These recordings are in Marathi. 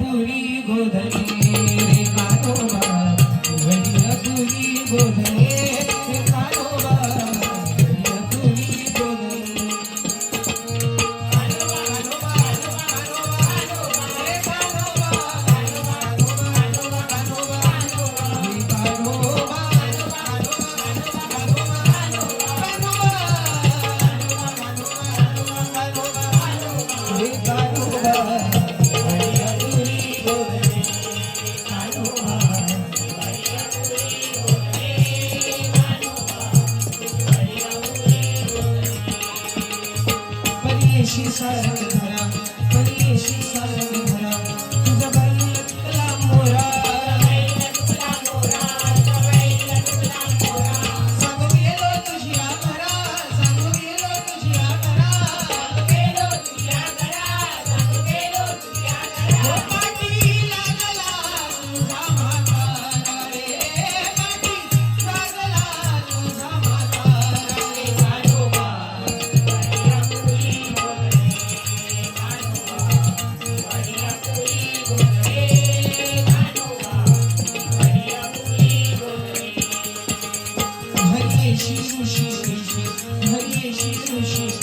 पूरी गोधनी सर्व धरा. कलेशी सर्व धरा. तुझा भरला मोरा. খুশি খুশি খুশি খুশি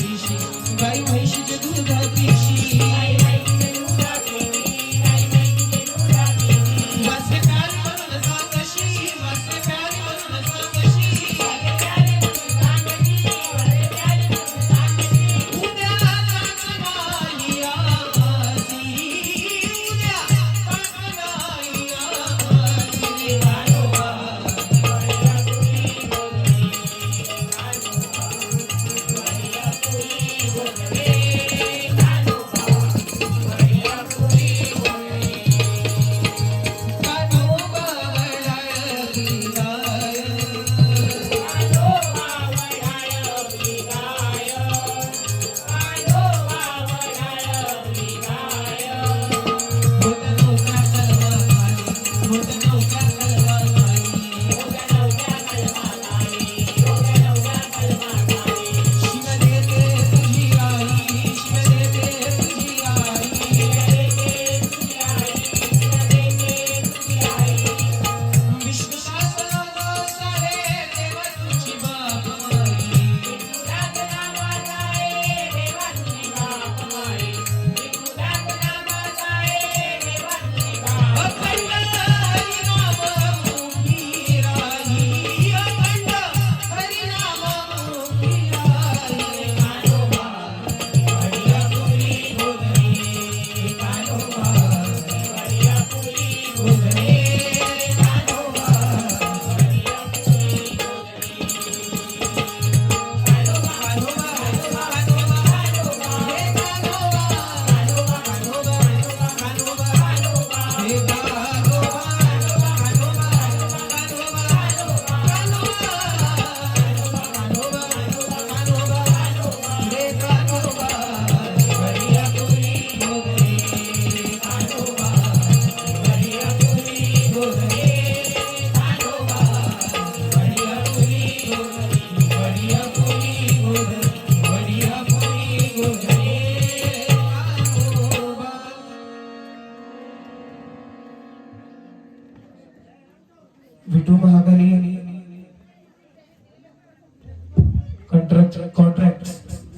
कॉन्ट्रॅक्ट कॉन्ट्रॅक्ट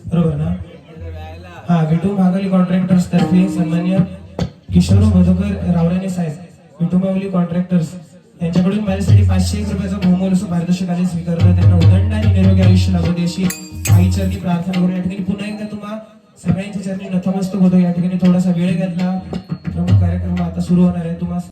बरोबर ना? हा विटू महागली कॉन्ट्रॅक्टर्स तर्फे सन्मान्य किशोर मधुकर रावराणे साहेब विटू माऊली कॉन्ट्रॅक्टर्स यांच्याकडून माझ्यासाठी पाचशे एक रुपयाचा बहुमोल असं पारितोषिक स्वीकारलं. त्यांना उदंड आणि निरोगी आयुष्य लाभू दे अशी आई चरणी प्रार्थना करून या ठिकाणी पुन्हा एकदा तुम्हा सगळ्यांच्या चरणी नथमस्तक होतो. या ठिकाणी थोडासा वेळ घेतला. प्रमुख कार्यक्रम आता सुरू होणार आहे. तुम्हाला